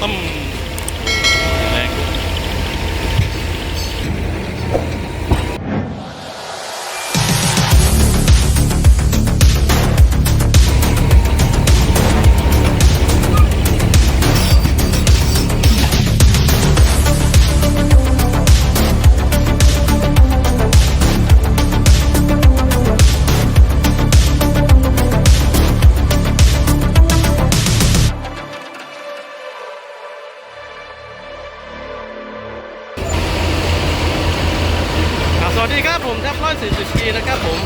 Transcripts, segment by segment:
ต้มแวัสดีครับผมครับร้อยสี่สิบปีนะครับผม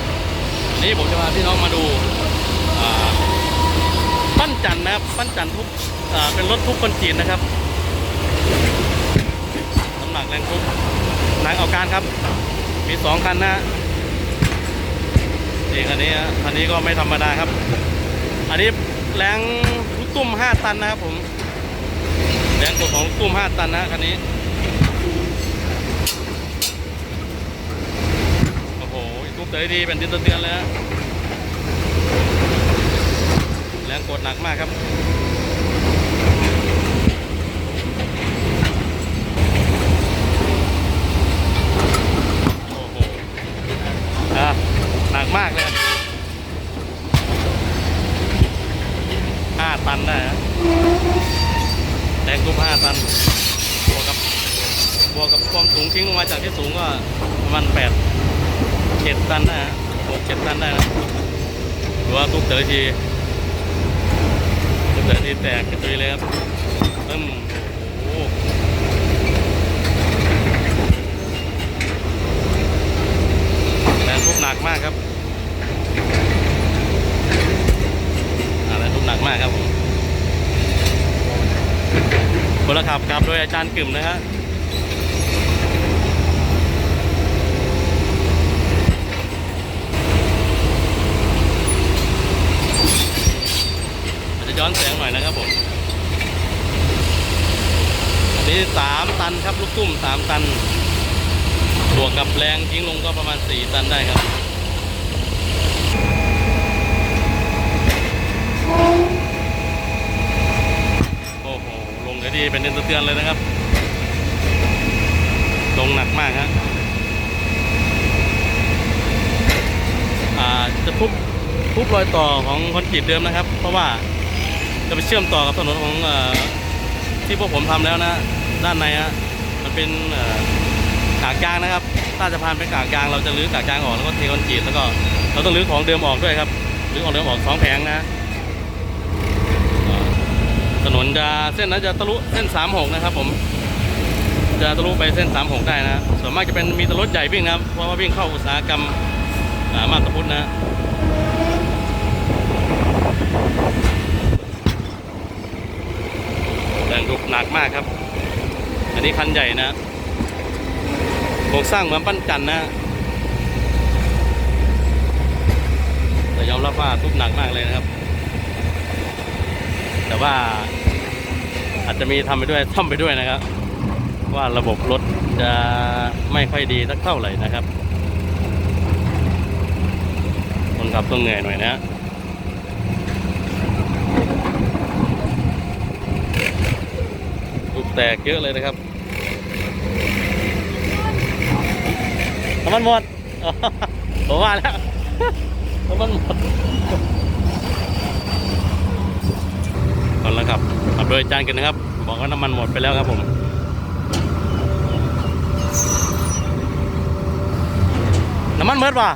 นี่ผมจะพาพี่น้องมาดูาปั้นจันทร์นะครับปั้นจันทร์ทุกเป็นรถทุกคนจีนนะครับน้ำหนักแรงทุกนายเอาการครับ มีสองคันนะนี่คันนี้คันนี้ก็ไม่ธรรมดาครับ อันนี้แรงลูกตุ้มห้าตันนะครับผมแรงกดของลูกตุ้มห้าตันนะคันนี้ โอ้โห เตยดีเป็นดินเตือนเลยฮะแรงกดหนักมากครับโอ้โหอะหนักมากเลยห้าตันได้ฮะแรงทุบห้าตันบวกกับบวกกับความสูงทิ้งลงมาจากที่สูงก็ประมาณแปด เจ็ดตันได้ฮะหกเจ็ดตันได้นะหรือว่าทุกเต๋อทีทุกเต๋อทีแตกกระจุยเลยครับตึ้มโอ้โหแรงทุกหนักมากครับแรงทุกหนักมากครับผมคนละขับครับโดยอาจารย์กึ่มนะฮะ อานแสงหน่อยนะครับผม อันนี้สามตันครับลูกตุ้มสามตัน บวกกับแรงทิ้งลงก็ประมาณสี่ตันได้ครับโอ้โหลงได้ดีเป็นเดือนเตือนเลยนะครับ ลงหนักมากฮะอ่าจะทุบทุบรอยต่อของคอนกรีตเดิมนะครับ เพราะว่า จะไปเชื่อมต่อกับถนนของอที่พวกผมทำแล้วนะ ด้านในฮะมันเป็นกากางนะครับถ้าจะพานเป็นกากางเราจะรื้อกากางออกแล้วก็เทคอนกรีตแล้วก็เราต้องรื้อของเดิมออกด้วยครับรื้อของเดิมออกสองแผงนะถนนจะเส้นนั้นจะทะลุเส้น 36 นะครับ ผม จะทะลุไปเส้น 36 ได้นะส่วนมากจะเป็นมีรถใหญ่วิ่งนะครับเพราะว่าวิ่งเข้าอุตสาหกรรมอ่ามาตาพุทธนะ แรง ดุหนักมากครับ อันนี้คันใหญ่นะโครงสร้างเหมือนปั้นจันนะแต่ยอมรับว่าทุบหนักมากเลยนะครับ แต่ว่าอาจจะมีทำไปด้วยซ่อมไปด้วยนะครับ ว่าระบบรถจะไม่ค่อยดีสักเท่าไหร่นะครับ คนขับต้องเหนื่อยหน่อยนะ ลูก แตกเยอะเลยนะครับน้ำมันหมดผมว่าแล้วน้ำมันหมดก่อนแล้วครับขับโดยจารย์กันนะครับ บอกว่าน้ำมันหมดไปแล้วครับผมน้ำมันเมิดว่ะ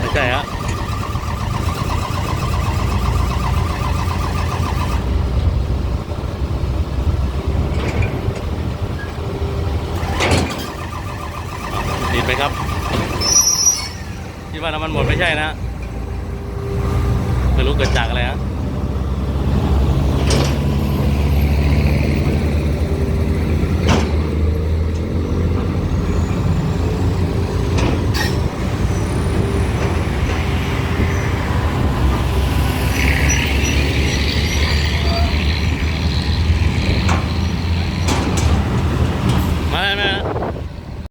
ไม่ใช่ฮะ ติด ไหมครับคิดว่าน้ำมันหมดไม่ใช่นะไม่รู้เกิดจากอะไรฮะ